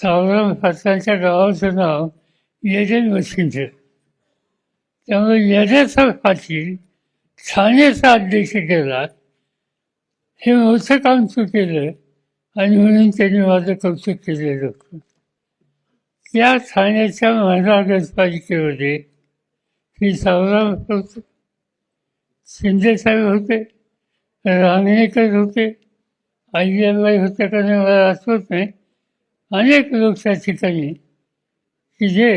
सावरम फसलांच्या गावाचं नाव येडेन वशिंद. त्यामुळे येड्याचा फाशी ठाण्याचा अध्यक्ष केला. हे मोठं काम तू केलं आणि म्हणून त्यांनी माझं कौतुक केलेलं होतं. त्या ठाण्याच्या महानगरपालिकेमध्ये श्री सावराम होते. शिंदेसाहेब होते रांगणेकर होते अय्यरबाई होते का नाही मला आठवत नाही. अनेक लोक त्या ठिकाणी की जे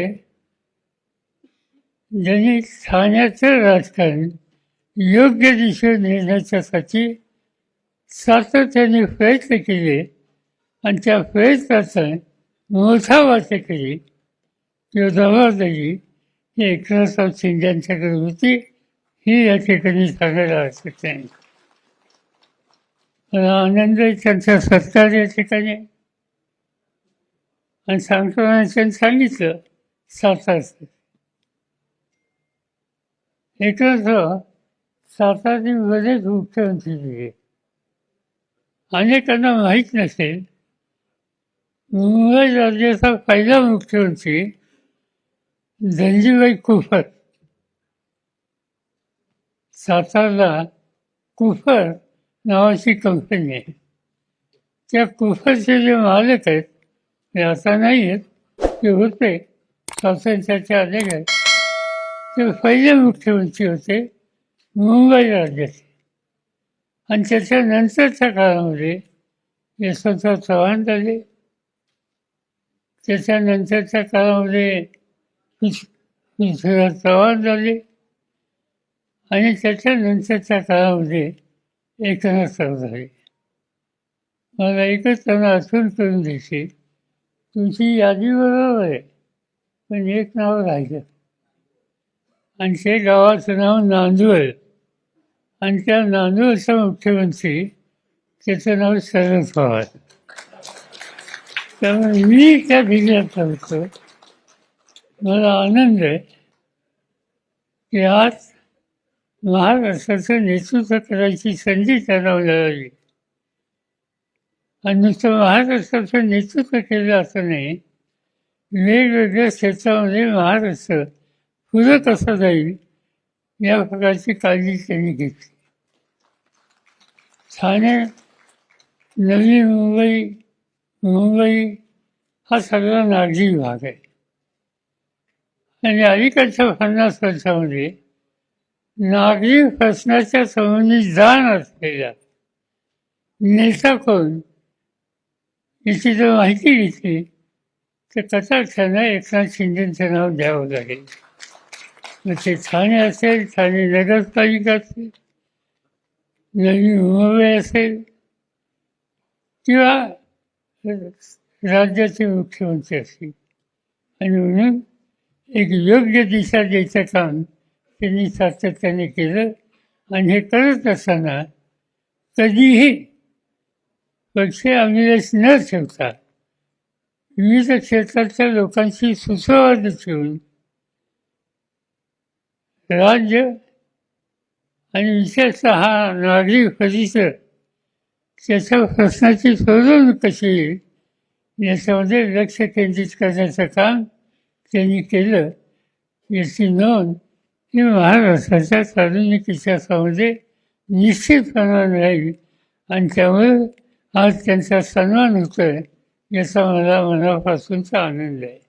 ज्यांनी ठाण्याचं राजकारण योग्य दिशे नेण्याच्यासाठी सातत्याने प्रयत्न केले आणि त्या प्रयत्नाचा मोठा वाटा केली. किंवा जबाबदारी ही एकनाथराव शिंद्यांच्याकडे होती ही या ठिकाणी सांगायला हरकत नाही. आनंद त्यांचा सत्कार या ठिकाणी. आणि सांगताना सांगितलं सांगितलं सातारचं एकनाथराव सातारची बरेच मुख्यमंत्री दिले. अनेकांना माहीत नसेल मुंबई राज्याचा पहिला मुख्यमंत्री धनजीबाई कुफर. सातारला कुफर नावाची कंपनी आहे. त्या कुफरचे जे मालक आहेत हे असं नाही आहेत ते होते. स्वातंत्र्याच्या आलेले ते पहिले मुख्यमंत्री होते. मुंबई राज्याचे. आणि त्याच्यानंतरच्या काळामध्ये यशवंतराव चव्हाण झाले. त्याच्यानंतरच्या काळामध्ये पृथ्वीराज चव्हाण झाले. आणि त्याच्यानंतरच्या काळामध्ये एकनाथ झाले. मला एकच त्यांना आठवण करून द्यायची तुमची यादी बरोबर आहे. पण एक नाव राहिलं. आणि ते गावाचं नाव नांदूर आणि त्या नांदूरचा मुख्यमंत्री त्याचं नाव शरद पवार. त्यामुळे मी त्या जिल्ह्यात होतो मला आनंद आहे की आज महाराष्ट्राचं नेतृत्व करायची संधी त्यांना मिळाली. आणि नुसतं महाराष्ट्राचं नेतृत्व केलं असं नाही. वेगवेगळ्या क्षेत्रामध्ये महाराष्ट्र पुढं कसं जाईल या प्रकारची काळजी त्यांनी घेतली. ठाणे नवी मुंबई मुंबई हा सगळा नागरी भाग आहे. आणि अलीकडच्या पन्नास वर्षामध्ये नागरी प्रश्नाच्या संबंधी जाण असलेला नेता कोण? याची जर माहिती घेतली तर कटाक्षानं एकनाथ शिंदेचं नाव द्यावं लागेल. मग ते ठाणे असेल ठाणे नगरपालिका असेल नवी मुंबई असेल किंवा राज्याचे मुख्यमंत्री असतील. आणि म्हणून एक योग्य दिशा द्यायचं काम त्यांनी सातत्याने केलं. आणि हे करत असताना कधीही पक्ष अभिलेष न ठेवता विविध क्षेत्रातल्या लोकांशी सुसंवाद ठेवून राज्य आणि विशेषतः हा नागरी परिसर त्याच्या प्रश्नाची सोडवणूक कशी येईल याच्यामध्ये लक्ष केंद्रित करण्याचं काम त्यांनी केलं याची नोंद ही महाराष्ट्राच्या आधुनिक इतिहासामध्ये निश्चितपणाने राहील आणि त्यामुळे आज त्यांचा सन्मान होतोय याचा मला मनापासूनचा आनंद आहे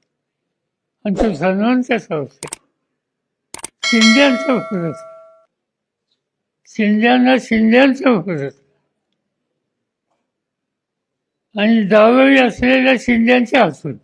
आणि तो सन्मान कसा होतो. शिंद्यांचा फरक शिंद्यांना शिंद्यांचा फरक आणि दावळी असलेल्या शिंद्यांच्या हातून